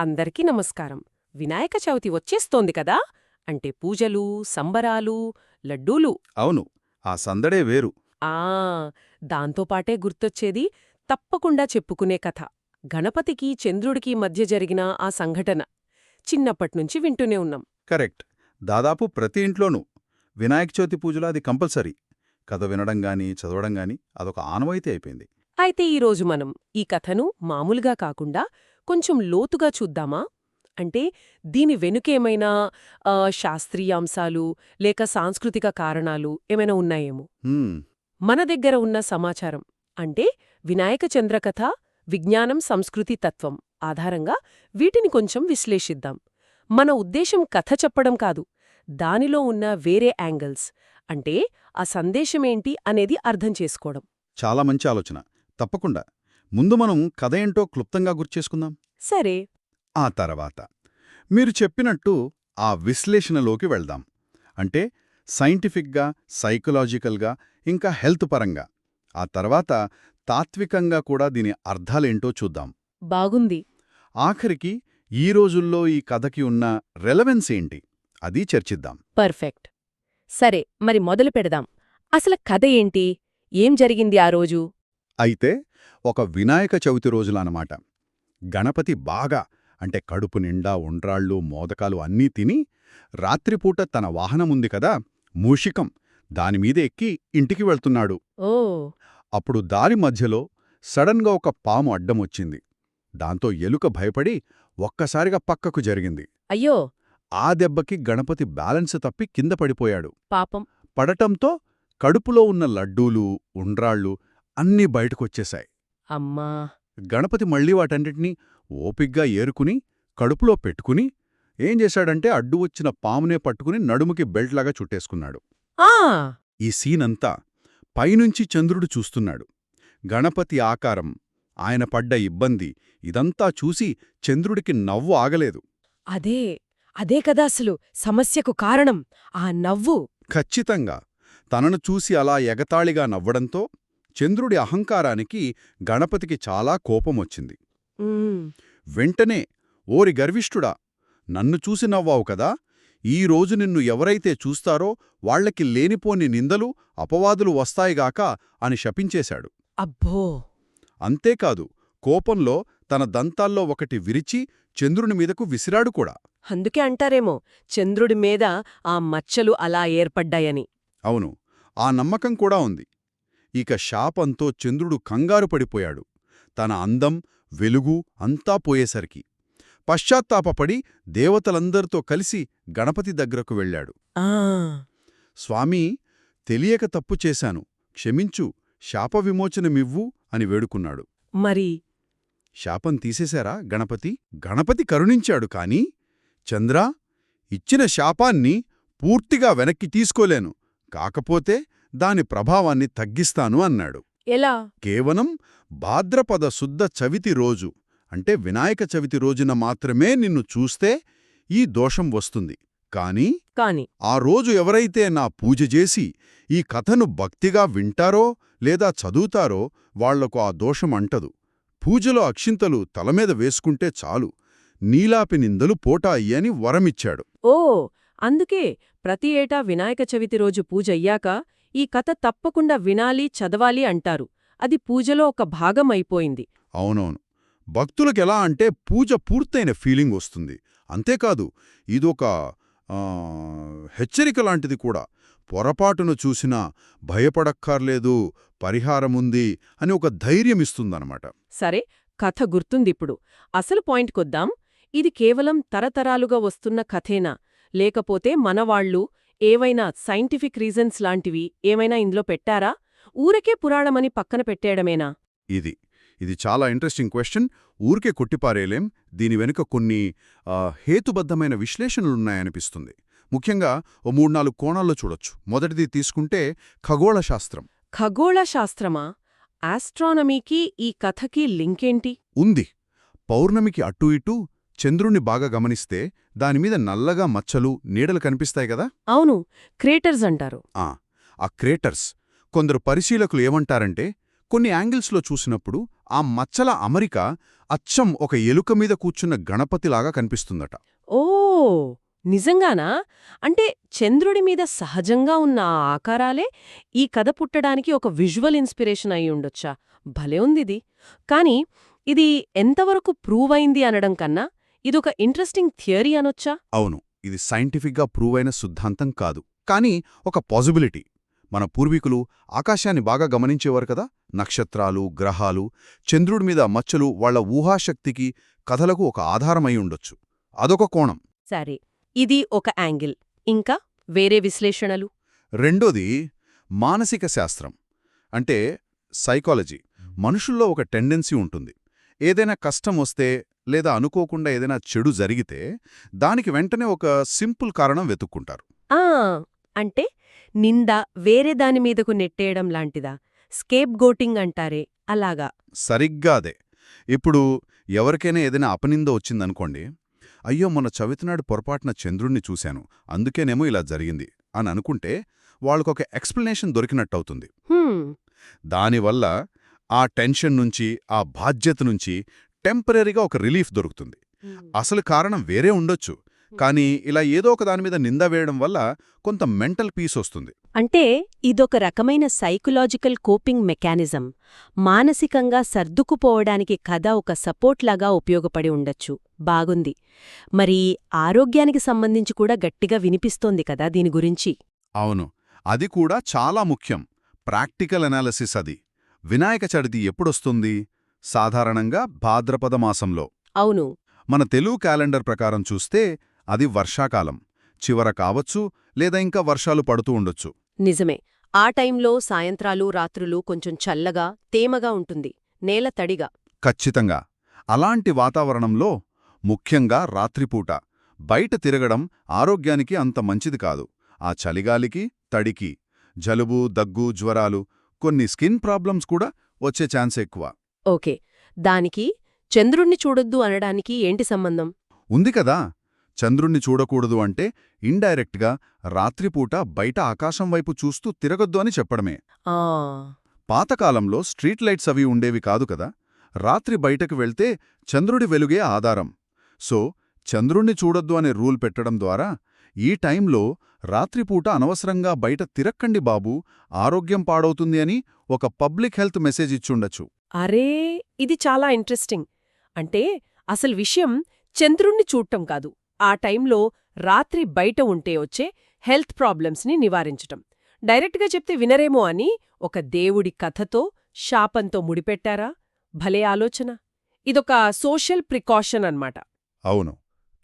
అందరికీ నమస్కారం. వినాయక చవితి వచ్చేస్తోంది కదా? అంటే పూజలు సంబరాలు లడ్డూలు. అవును ఆ సందడే వేరు. ఆ దాంతోపాటే గుర్తొచ్చేది తప్పకుండా చెప్పుకునే కథ. గణపతికి చంద్రుడికి మధ్య జరిగిన ఆ సంఘటన. చిన్నప్పట్నుంచి వింటూనే ఉన్నాం. కరెక్ట్. దాదాపు ప్రతి ఇంట్లోనూ వినాయక చవితి పూజలో అది కంపల్సరీ. కథ వినడం గాని చదవడం గాని అదొక ఆనవాయితీ అయిపోయింది. అయితే ఈరోజు మనం ఈ కథను మామూలుగా కాకుండా కొంచెం లోతుగా చూద్దామా? అంటే దీని వెనుకేమైనా ఆ, శాస్త్రీయ అంశాలు లేక సాంస్కృతిక కారణాలు ఏమైనా ఉన్నాయేమో? మన దగ్గర ఉన్న సమాచారం అంటే వినాయక చంద్రకథ విజ్ఞానం సంస్కృతి తత్వం ఆధారంగా వీటిని కొంచెం విశ్లేషిద్దాం. మన ఉద్దేశం కథ చెప్పడం కాదు దానిలో ఉన్న వేరే యాంగిల్స్ అంటే ఆ సందేశమేంటి అనేది అర్థం చేసుకోవడం. చాలా మంచి ఆలోచన. తప్పకుండా. ముందు మనం కథ ఏంటో క్లుప్తంగా గుర్చేసుకుందాం సరే. ఆ తర్వాత మీరు చెప్పినట్టు ఆ విశ్లేషణలోకి వెళ్దాం. అంటే సైంటిఫిక్గా సైకలాజికల్గా ఇంకా హెల్త్ పరంగా. ఆ తర్వాత తాత్వికంగా కూడా దీని అర్థాలేంటో చూద్దాం. బాగుంది. ఆఖరికి ఈ రోజుల్లో ఈ కథకి ఉన్న రెలవెన్స్ ఏంటి? అది చర్చిద్దాం. పర్ఫెక్ట్. సరే మరి మొదలు పెడదాం. అసలు కథ ఏంటి? ఏం జరిగింది ఆ రోజు? అయితే ఒక వినాయక చవితి రోజులనమాట. గణపతి బాగా అంటే కడుపు నిండా ఉండ్రాళ్ళు మోదకాలు అన్నీ తిని రాత్రిపూట తన వాహనముంది కదా మూషికం దానిమీద ఎక్కి ఇంటికి వెళ్తున్నాడు. ఓ! అప్పుడు దారి మధ్యలో సడన్గా ఒక పాము అడ్డమొచ్చింది. దాంతో ఎలుక భయపడి ఒక్కసారిగా పక్కకు జరిగింది. అయ్యో! ఆ దెబ్బకి గణపతి బ్యాలెన్స్ తప్పి కింద పడిపోయాడు. పాపం. పడటంతో కడుపులో ఉన్న లడ్డూలు ఉండ్రాళ్ళు అన్నీ బయటకొచ్చేశాయి. అమ్మా! గణపతి మళ్ళీ వాటన్నిటినీ ఓపిగ్గా ఏరుకుని కడుపులో పెట్టుకుని ఏం చేశాడంటే అడ్డు వచ్చిన పామునే పట్టుకుని నడుముకి బెల్ట్లాగా చుట్టేసుకున్నాడు. ఆ! ఈ సీనంతా పైనుంచి చంద్రుడు చూస్తున్నాడు. గణపతి ఆకారం ఆయన పడ్డ ఇబ్బంది ఇదంతా చూసి చంద్రుడికి నవ్వు ఆగలేదు. అదే అదే కదా అసలు సమస్యకు కారణం. ఆ నవ్వు. ఖచ్చితంగా తనను చూసి అలా ఎగతాళిగా నవ్వడంతో చంద్రుడి అహంకారానికి గణపతికి చాలా కోపమొచ్చింది వెంటనే ఓరి గర్విష్ఠుడా నన్ను చూసి నవ్వావు కదా ఈ రోజు నిన్ను ఎవరైతే చూస్తారో వాళ్ళకి లేనిపోని నిందలు అపవాదులు వస్తాయిగాక అని శపించేశాడు. అబ్బో! అంతేకాదు కోపంలో తన దంతాల్లో ఒకటి విరిచి చంద్రుని మీదకు విసిరాడు కూడా. అందుకే అంటారేమో చంద్రుడి మీద ఆ మచ్చలు అలా ఏర్పడ్డాయని. అవును ఆ నమ్మకం కూడా ఉంది. ఇక శాపంతో చంద్రుడు కంగారు పడిపోయాడు. తన అందం వెలుగు అంతా పోయేసరికి. పశ్చాత్తాపపడి దేవతలందరితో కలిసి గణపతి దగ్గరకు వెళ్ళాడు. స్వామీ తెలియక తప్పు చేశాను. క్షమించు శాప విమోచనమివ్వు అని వేడుకున్నాడు. మరి? శాపం తీసేశారా గణపతి? గణపతి కరుణించాడు కాని చంద్రా ఇచ్చిన శాపాన్ని పూర్తిగా వెనక్కి తీసుకోలేను. కాకపోతే దాని ప్రభావాన్ని తగ్గిస్తాను అన్నాడు. ఎలా? కేవలం భాద్రపద శుద్ధ చవితి రోజు అంటే వినాయక చవితి రోజున మాత్రమే నిన్ను చూస్తే ఈ దోషం వస్తుంది. కాని కాని ఆ రోజు ఎవరైతే నా పూజ చేసి ఈ కథను భక్తిగా వింటారో లేదా చదువుతారో వాళ్ళకు ఆ దోషం అంటదు. పూజలో అక్షింతలు తలమీద వేసుకుంటే చాలు నీలాపి నిందలు పోటాయి అని వరమిచ్చాడు. ఓ అందుకే ప్రతి ఏటా వినాయక చవితి రోజు పూజ అయ్యాక ఈ కథ తప్పకుండా వినాలి చదవాలి అంటారు. అది పూజలో ఒక భాగం అయిపోయింది అవునవును. భక్తులకెలా అంటే పూజ పూర్తయిన ఫీలింగ్ వస్తుంది. అంతేకాదు ఇదొక హెచ్చరిక లాంటిది కూడా. పొరపాటును చూసినా భయపడక్కర్లేదు పరిహారముంది అని ఒక ధైర్యం ఇస్తుందన్నమాట. సరే కథ గుర్తుందిప్పుడు. అసలు పాయింట్కొద్దాం. ఇది కేవలం తరతరాలుగా వస్తున్న కథేనా? లేకపోతే మనవాళ్ళు ఏవైనా సైంటిఫిక్ రీజన్స్ లాంటివి ఏమైనా ఇందులో పెట్టారా? ఊరకే పురాణమని పక్కన పెట్టేయడమేనా? ఇది ఇది చాలా ఇంట్రెస్టింగ్ క్వశ్చన్ ఊరికే కొట్టిపారేలేం దీని వెనుక కొన్ని హేతుబద్ధమైన విశ్లేషణలున్నాయనిపిస్తుంది ముఖ్యంగా ఓ మూడు నాలుగు కోణాల్లో చూడొచ్చు. మొదటిది తీసుకుంటే ఖగోళ శాస్త్రం ఖగోళ శాస్త్రమా ఆస్ట్రానమీకి ఈ కథకి లింకేంటి? ఉంది. పౌర్ణమికి అటూ ఇటూ చంద్రుణ్ణి బాగా గమనిస్తే దానిమీద నల్లగా మచ్చలు నీడలు కనిపిస్తాయి కదా? అవును క్రేటర్స్ అంటారు. ఆ ఆ క్రేటర్స్ కొందరు పరిశీలకులు ఏమంటారంటే కొన్ని యాంగిల్స్లో చూసినప్పుడు ఆ మచ్చల అమరిక అచ్చం ఒక ఎలుక మీద కూర్చున్న గణపతిలాగా కనిపిస్తుందట. ఓ నిజంగానా? అంటే చంద్రుడి మీద సహజంగా ఉన్న ఆ ఆకారాలే ఈ కథ పుట్టడానికి ఒక విజువల్ ఇన్స్పిరేషన్ అయి ఉండొచ్చా? భలే ఉందిది. కానీ ఇది ఎంతవరకు ప్రూవ్ అయింది అనడం కన్నా ఇదొక ఇంట్రెస్టింగ్ థియరీ అనొచ్చా? అవును. ఇది సైంటిఫిక్గా ప్రూవ్ అయిన సిద్ధాంతం కాదు. కానీ ఒక పాజిబిలిటీ. మన పూర్వీకులు ఆకాశాన్ని బాగా గమనించేవారు కదా? నక్షత్రాలు గ్రహాలు చంద్రుడి మీద మచ్చలు వాళ్ళ ఊహాశక్తికి కథలకు ఒక ఆధారమై ఉండొచ్చు. అదొక కోణం. సరే. ఇది ఒక యాంగిల్. ఇంకా వేరే విశ్లేషణలు? రెండోది మానసిక శాస్త్రం. అంటే సైకాలజీ. మనుషుల్లో ఒక టెండెన్సీ ఉంటుంది. ఏదైనా కష్టం వస్తే లేదా అనుకోకుండా ఏదైనా చెడు జరిగితే దానికి వెంటనే ఒక సింపుల్ కారణం వెతుక్కుంటారు. అంటే నింద వేరే దాని మీదకు నెట్టేయడం లాంటిదా? స్కేప్ గోటింగ్ అంటారే అలాగా? సరిగ్గా అదే. ఇప్పుడు ఎవరికైనా ఏదైనా అపనింద వచ్చిందనుకోండి అయ్యో మొన్న చవితినాడు పొరపాటున చంద్రుణ్ణి చూశాను అందుకేనేమో ఇలా జరిగింది అని అనుకుంటే వాళ్ళకొక ఎక్స్ప్లెనేషన్ దొరికినట్టవుతుంది. దానివల్ల ఆ టెన్షన్ నుంచి ఆ బాధ్యత నుంచి టెంపరీగా ఒక రిలీఫ్ దొరుకుతుంది. అసలు కారణం వేరే ఉండొచ్చు. కానీ ఇలా ఏదో ఒక దాని మీద నింద వేయడం వల్ల కొంత మెంటల్ పీస్ వస్తుంది. అంటే ఇదొక రకమైన సైకలాజికల్ కోపింగ్ మెకానిజం. మానసికంగా సర్దుకుపోవడానికి కథ ఒక సపోర్ట్ లాగా ఉపయోగపడి ఉండొచ్చు. బాగుంది. మరి ఆరోగ్యానికి సంబంధించి కూడా గట్టిగా వినిపిస్తోంది కదా దీని గురించి? అవును. అది కూడా చాలా ముఖ్యం. ప్రాక్టికల్ అనాలిసిస్ అది. వినాయక చవితి ఎప్పుడొస్తుంది? సాధారణంగా భాద్రపద మాసంలో. అవును. మన తెలుగు క్యాలెండర్ ప్రకారం చూస్తే అది వర్షాకాలం. చివర కావచ్చు లేదా ఇంకా వర్షాలు పడుతూ ఉండొచ్చు. నిజమే. ఆ టైంలో సాయంత్రాలు రాత్రులు కొంచెం చల్లగా తేమగా ఉంటుంది. నేల తడిగా. ఖచ్చితంగా. అలాంటి వాతావరణంలో ముఖ్యంగా రాత్రిపూట బయట తిరగడం ఆరోగ్యానికి అంత మంచిది కాదు. ఆ చలిగాలికి తడికి జలుబు దగ్గు జ్వరాలు కొన్ని స్కిన్ ప్రాబ్లమ్స్ కూడా వచ్చే ఛాన్స్ ఎక్కువ. ఓకే. దానికి చంద్రుణ్ణి చూడొద్దు అనడానికి ఏంటి సంబంధం? ఉంది కదా. చంద్రుణ్ణి చూడకూడదు అంటే ఇండైరెక్ట్గా రాత్రిపూట బయట ఆకాశం వైపు చూస్తూ తిరగొద్దు అని చెప్పడమే. ఆ. పాతకాలంలో స్ట్రీట్ లైట్స్ అవి ఉండేవి కాదు కదా. రాత్రి బయటకు వెళ్తే చంద్రుడి వెలుగే ఆధారం. సో చంద్రుణ్ణి చూడొద్దు అనే రూల్ పెట్టడం ద్వారా ఈ టైంలో రాత్రిపూట అనవసరంగా బయట తిరక్కండి బాబూ ఆరోగ్యం పాడవుతుంది అని ఒక పబ్లిక్ హెల్త్ మెసేజ్ ఇచ్చుండొచ్చు. అరే ఇది చాలా ఇంట్రెస్టింగ్. అంటే అసలు విషయం చంద్రుణ్ణి చూడటం కాదు. ఆ టైంలో రాత్రి బయట ఉంటే వచ్చే హెల్త్ ప్రాబ్లమ్స్ని నివారించటం. డైరెక్ట్గా చెప్తే వినరేమో అని ఒక దేవుడి కథతో శాపంతో ముడిపెట్టారా? భలే ఆలోచన. ఇదొక సోషల్ ప్రికాషన్ అన్నమాట. అవును.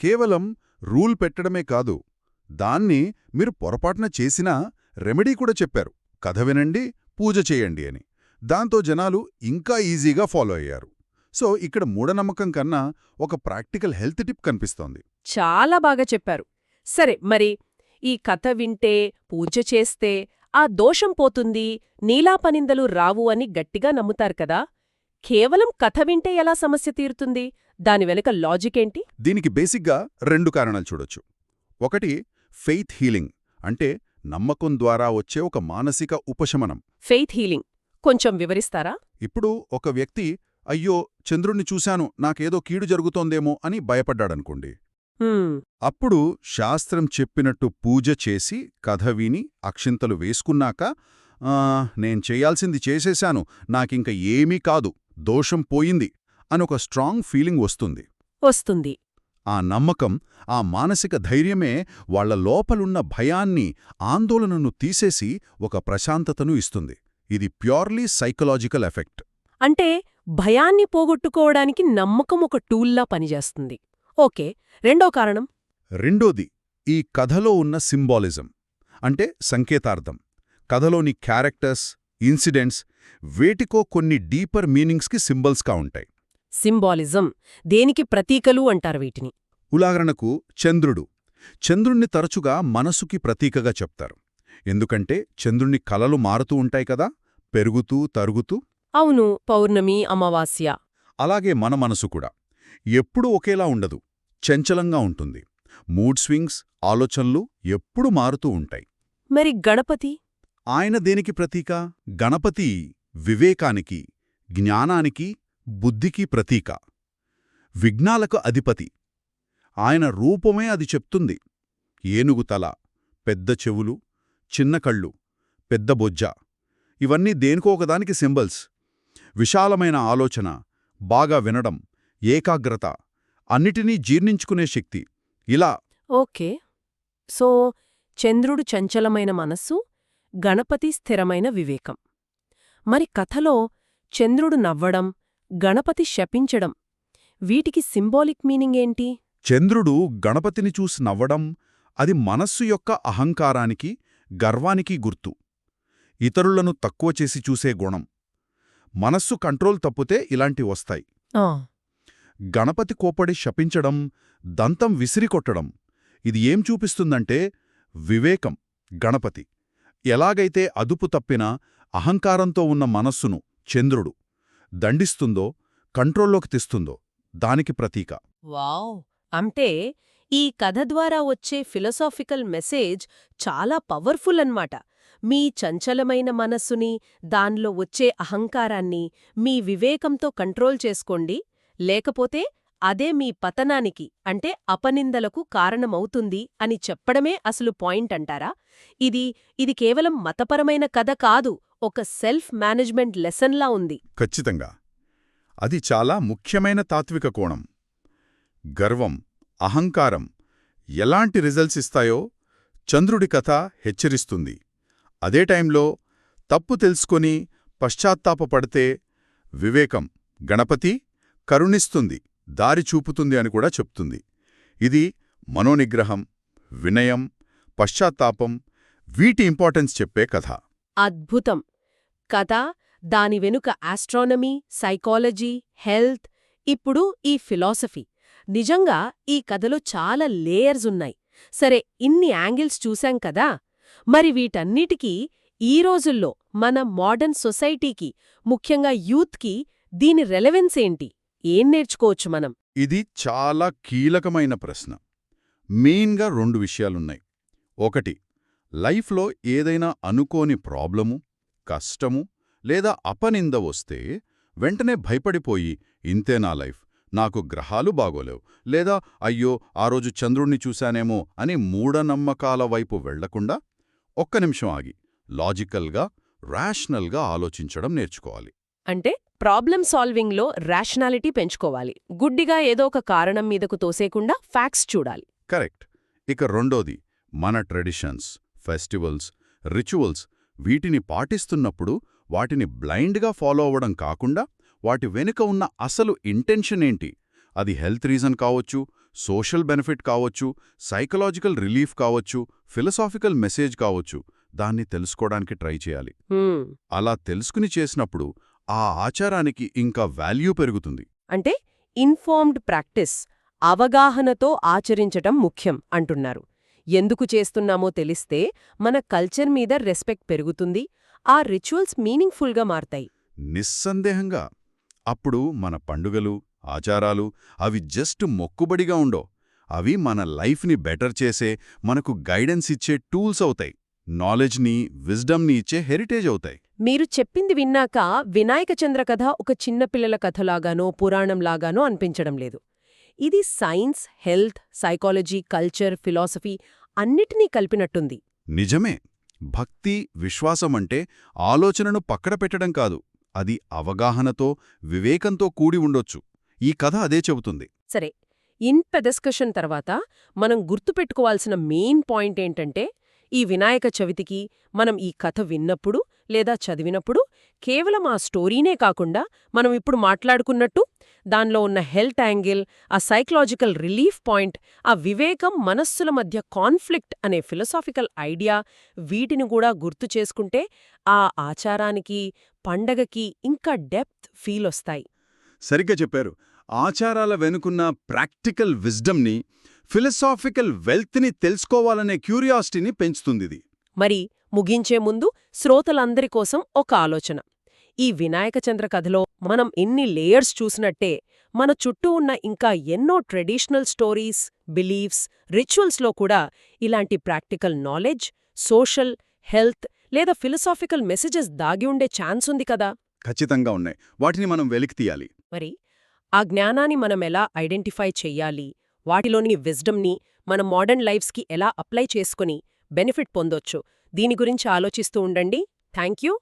కేవలం రూల్ పెట్టడమే కాదు. దాన్ని మీరు పొరపాటున చేసినా రెమెడీ కూడా చెప్పారు. కథ వినండి పూజ చేయండి అని. దాంతో జనాలు ఇంకా ఈజీగా ఫాలో అయ్యారు. సో ఇక్కడ మూఢనమ్మకం కన్నా ఒక ప్రాక్టికల్ హెల్త్ టిప్ కనిపిస్తోంది. చాలా బాగా చెప్పారు. సరే మరి ఈ కథ వింటే పూజ చేస్తే ఆ దోషం పోతుంది నీలాపనిందలు రావు అని గట్టిగా నమ్ముతారు కదా? కేవలం కథ వింటే ఎలా సమస్య తీరుతుంది? దాని వెనుక లాజికేంటి దీనికి బేసిక్గా రెండు కారణాలు చూడొచ్చు. ఒకటి ఫెయిత్ హీలింగ్ అంటే నమ్మకం ద్వారా వచ్చే ఒక మానసిక ఉపశమనం. Faith healing. కొంచెం వివరిస్తారా? ఇప్పుడు ఒక వ్యక్తి అయ్యో చంద్రుణ్ణి చూశాను నాకేదో కీడు జరుగుతోందేమో అని భయపడ్డాడనుకోండి. అప్పుడు శాస్త్రం చెప్పినట్టు పూజ చేసి కథ విని అక్షింతలు వేసుకున్నాక "ఆ, నేను చేయాల్సింది చేసేశాను నాకింక ఏమీ కాదు దోషం పోయింది అని ఒక స్ట్రాంగ్ ఫీలింగ్ వస్తుంది. వస్తుంది. ఆ నమ్మకం ఆ మానసిక ధైర్యమే వాళ్ళ లోపలున్న భయాన్ని ఆందోళనను తీసేసి ఒక ప్రశాంతతను ఇస్తుంది. ఇది ప్యూర్లీ సైకలాజికల్ ఎఫెక్ట్. అంటే భయాన్ని పోగొట్టుకోవడానికి నమ్మకం ఒక టూల్లా పనిచేస్తుంది. ఓకే రెండో కారణం? రెండోది ఈ కథలో ఉన్న సింబాలిజం అంటే సంకేతార్థం. కథలోని క్యారెక్టర్స్ ఇన్సిడెంట్స్ వేటికో కొన్ని డీపర్ మీనింగ్స్కి సింబల్స్గా ఉంటాయి. సింబాలిజం దేనికి ప్రతీకలు అంటారు వీటిని. ఉదాహరణకు చంద్రుడు. చంద్రుణ్ణి తరచుగా మనసుకి ప్రతీకగా చెప్తారు. ఎందుకంటే చంద్రుణ్ణి కలలు మారుతూ ఉంటాయి కదా పెరుగుతూ తరుగుతూ. అవును పౌర్ణమి అమావాస్య. అలాగే మన మనసు కూడా. ఎప్పుడూ ఒకేలా ఉండదు చంచలంగా ఉంటుంది. మూడ్ స్వింగ్స్ ఆలోచనలు ఎప్పుడూ మారుతూ ఉంటాయి. మరి గణపతి? ఆయన దేనికి ప్రతీక? గణపతి వివేకానికి జ్ఞానానికి బుద్ధికి ప్రతీక. విఘ్నాలకు అధిపతి. ఆయన రూపమే అది చెప్తుంది. ఏనుగు తల పెద్ద చెవులు చిన్న కళ్ళు పెద్ద బొజ్జ. ఇవన్నీ దేనికో ఒకదానికి సింబల్స్. విశాలమైన ఆలోచన బాగా వినడం ఏకాగ్రత అన్నిటినీ జీర్ణించుకునే శక్తి. ఇలా. ఓకే. సో చంద్రుడు చంచలమైన మనస్సు గణపతి స్థిరమైన వివేకం. మరి కథలో చంద్రుడు నవ్వడం గణపతి శపించడం వీటికి సింబాలిక్ మీనింగ్ ఏంటి? చంద్రుడు గణపతిని చూసి నవ్వడం అది మనస్సు యొక్క అహంకారానికి గర్వానికి గుర్తు. ఇతరులను తక్కువ చేసి చూసే గుణం. మనస్సు కంట్రోల్ తప్పితే ఇలాంటి వస్తాయి. గణపతి కోపడి శపించడం దంతం విసిరికొట్టడం ఇది ఏం చూపిస్తుందంటే వివేకం గణపతి. ఎలాగైతే అదుపు తప్పిన అహంకారంతో ఉన్న మనస్సును చంద్రుడు దండిస్తుందో కంట్రోల్లోకి తెస్తుందో దానికి ప్రతీక. వావ్! అంటే ఈ కథ ద్వారా వచ్చే ఫిలసాఫికల్ మెసేజ్ చాలా పవర్ఫుల్ అన్నమాట. మీ చంచలమైన మనస్సుని దానిలో వచ్చే అహంకారాన్ని మీ వివేకంతో కంట్రోల్ చేసుకోండి. లేకపోతే అదే మీ పతనానికి అంటే అపనిందలకు కారణమవుతుంది అని చెప్పడమే అసలు పాయింట్ అంటారా? ఇది ఇది కేవలం మతపరమైన కథ కాదు ఒక సెల్ఫ్ మేనేజ్మెంట్ లెసన్లా ఉంది. ఖచ్చితంగా. అది చాలా ముఖ్యమైన తాత్విక కోణం. గర్వం అహంకారం ఎలాంటి రిజల్ట్స్ ఇస్తాయో చంద్రుడి కథ హెచ్చరిస్తుంది. అదే టైంలో తప్పు తెలుసుకొని పశ్చాత్తాపపడితే వివేకం గణపతి కరుణిస్తుంది దారి చూపుతుంది అని కూడా చెప్తుంది. ఇది మనోనిగ్రహం వినయం పశ్చాత్తాపం వీటి ఇంపార్టెన్స్ చెప్పే కథ. అద్భుతం! కథ దాని వెనుక ఆస్ట్రానమీ సైకాలజీ హెల్త్ ఇప్పుడు ఈ ఫిలాసఫీ నిజంగా ఈ కథలో చాలా లేయర్స్ ఉన్నాయి. సరే ఇన్ని యాంగిల్స్ చూశాం కదా! మరి వీటన్నిటికీ ఈ రోజుల్లో మన మోడర్న్ సొసైటీకి ముఖ్యంగా యూత్కి దీని రెలవెన్స్ ఏంటి? ఏం నేర్చుకోవచ్చు మనం? ఇది చాలా కీలకమైన ప్రశ్న. మెయిన్గా రెండు విషయాలున్నాయి. ఒకటి లైఫ్లో ఏదైనా అనుకోని ప్రాబ్లము కష్టము లేదా అపనింద వస్తే వెంటనే భయపడిపోయి ఇంతే నా లైఫ్? నాకు గ్రహాలు బాగోలేవు. లేదా అయ్యో ఆ రోజు చంద్రుణ్ణి చూశానేమో అని మూఢనమ్మకాల వైపు వెళ్ళకుండా ఒక్క నిమిషం ఆగి లాజికల్గా రేషనల్గా ఆలోచించడం నేర్చుకోవాలి. అంటే ప్రాబ్లం సాల్వింగ్లో రేషనాలిటీ పెంచుకోవాలి. గుడ్డిగా ఏదో ఒక కారణం మీదకు తోసేకుండా ఫ్యాక్ట్స్ చూడాలి. కరెక్ట్. ఇక రెండోది మన ట్రెడిషన్స్ ఫెస్టివల్స్ రిచువల్స్ వీటిని పాటిస్తున్నప్పుడు వాటిని బ్లైండ్గా ఫాలో అవ్వడం కాకుండా వాటి వెనుక ఉన్న అసలు ఇంటెన్షన్ ఏంటి? అది హెల్త్ రీజన్ కావచ్చు సోషల్ బెనిఫిట్ కావచ్చు సైకలాజికల్ రిలీఫ్ కావచ్చు ఫిలసాఫికల్ మెసేజ్ కావచ్చు. దాన్ని తెలుసుకోవడానికి ట్రై చేయాలి. అలా తెలుసుకుని చేసినప్పుడు ఆ ఆచారానికి ఇంకా వాల్యూ పెరుగుతుంది. అంటే ఇన్ఫార్మ్డ్ ప్రాక్టీస్ అవగాహనతో ఆచరించటం ముఖ్యం అంటున్నారు. ఎందుకు చేస్తున్నామో తెలిస్తే మన కల్చర్ మీద రెస్పెక్ట్ పెరుగుతుంది ఆ రిచువల్స్ మీనింగ్ఫుల్గా మారతాయి. నిస్సందేహంగా అప్పుడు మన పండుగలు ఆచారాలు అవి జస్ట్ మొక్కుబడిగా ఉండో అవి మన లైఫ్ని బెటర్ చేసే మనకు గైడెన్స్ ఇచ్చే టూల్స్ అవుతాయి. నాలెడ్జ్ని విజ్డమ్ని ఇచ్చే హెరిటేజ్ అవుతాయి. మీరు చెప్పింది విన్నాక వినాయక చంద్ర కథ ఒక చిన్నపిల్లల కథలాగానో పురాణంలాగానో అనిపించడం లేదు. ఇది science health psychology culture philosophy అన్నిటినీ కలిపినట్టుంది. నిజమే. భక్తి విశ్వాసం అంటే ఆలోచనను పక్కన పెట్టడం కాదు. అది అవగాహనతో వివేకంతో కూడి ఉండొచ్చు. ఈ కథ అదే చెబుతుంది. సరే ఇంత డిస్కషన్ తర్వాత మనం గుర్తుపెట్టుకోవాల్సిన మెయిన్ పాయింట్ ఏంటంటే ఈ వినాయక చవితికి మనం ఈ కథ విన్నప్పుడు లేదా చదివినప్పుడు కేవలం ఆ స్టోరీనే కాకుండా మనం ఇప్పుడు మాట్లాడుకున్నట్టు దానిలో ఉన్న హెల్త్ యాంగిల్ ఆ సైకలాజికల్ రిలీఫ్ పాయింట్ ఆ వివేకం మనస్సుల మధ్య కాన్ఫ్లిక్ట్ అనే ఫిలసాఫికల్ ఐడియా వీటిని కూడా గుర్తు చేసుకుంటే ఆ ఆచారానికి పండగకి ఇంకా డెప్త్ ఫీల్ వస్తాయి సరిగ్గా చెప్పారు. ఆచారాల వెనుకున్న ప్రాక్టికల్ విజ్డమ్ని ఫిలసాఫికల్ వెల్త్ని తెలుసుకోవాలనే క్యూరియాసిటీని పెంచుతుందిది. మరి ముగించే ముందు శ్రోతలందరి కోసం ఒక ఆలోచన. ఈ వినాయక చంద్ర కథలో మనం ఎన్ని లేయర్స్ చూసినట్టే మన చుట్టూ ఉన్న ఇంకా ఎన్నో ట్రెడిషనల్ స్టోరీస్ బిలీఫ్స్ రిచువల్స్లో కూడా ఇలాంటి ప్రాక్టికల్ నాలెడ్జ్ సోషల్ హెల్త్ లేదా ఫిలసాఫికల్ మెసేజెస్ దాగి ఉండే ఛాన్స్ ఉంది కదా? ఖచ్చితంగా ఉన్నాయి. వాటిని మనం వెలికి తీయాలి. మరి ఆ జ్ఞానాన్ని మనం ఎలా ఐడెంటిఫై చెయ్యాలి వాటిలోని విజ్డమ్ని మన మోడర్న్ లైఫ్స్కి ఎలా అప్లై చేసుకుని బెనిఫిట్ పొందొచ్చు? దీని గురించి ఆలోచిస్తూ ఉండండి. Thank you